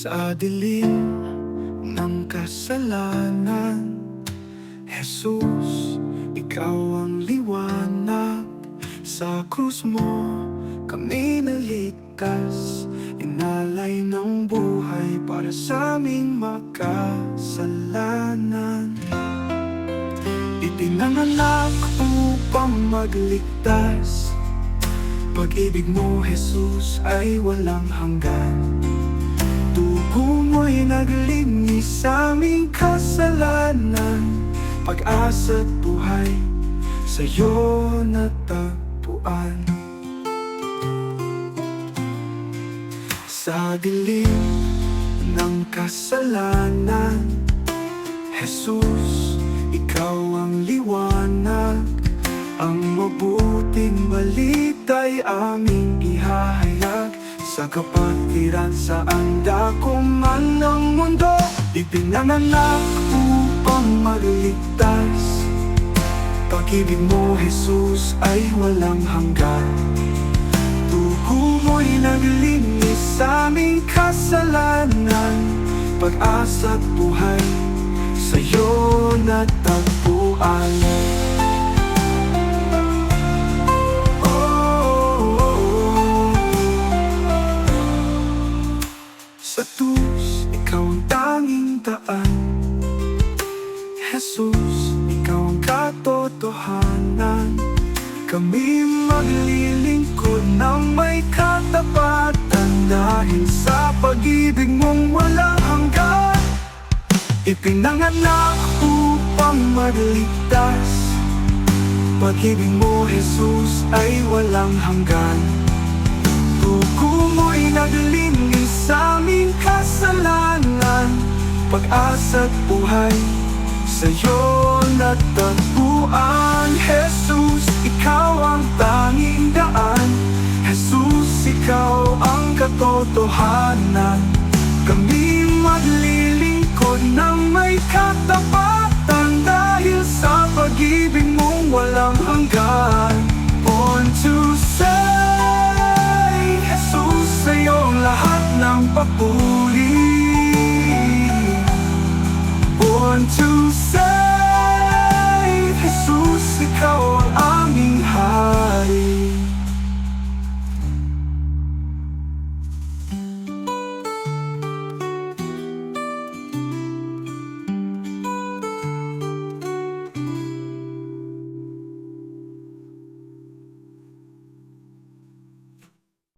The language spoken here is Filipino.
Sa dilim ng kasalanan. Jesus, ikaw ang liwanag. Sa krus mo kami naligtas. Inalay ng buhay para sa aming makasalanan. Ipinanganak upang magligtas. Pag-ibig mo, Jesus, ay walang hanggan Mo'y naglinis sa aming kasalanan Pag-asa't buhay sa'yo natagpuan. Sa dilim ng kasalanan Jesus, ikaw ang liwanag. Ang mabuting balita'y aming ihahayag Sa kapatiran saan dako man ng mundo Ipinanganak upang magligtas Pag-ibig mo, Jesus, ay walang hanggan. Dugo mo'y naglinis sa aming kasalanan. Pag-asa't buhay sa'yo natagpuan Sa tus, ikaw ang tanging daan. Jesus, ikaw ang katotohanan. Kami maglilingkod ng may katapatan Dahil sa pag-ibig mong walang hanggan. Ipinanganak upang magligtas. Pag-ibig mo, Jesus, ay walang hanggan. Dugo mo'y naglinis Pag-asa't buhay sa'yo natagpuan Jesus, ikaw ang tanging daan. Jesus, ikaw ang katotohanan. Kami maglilingkod ng may katapatan Dahil sa pag-ibig mong walang hanggan. Born to say Jesus, sa'yo lahat ng papuri on to say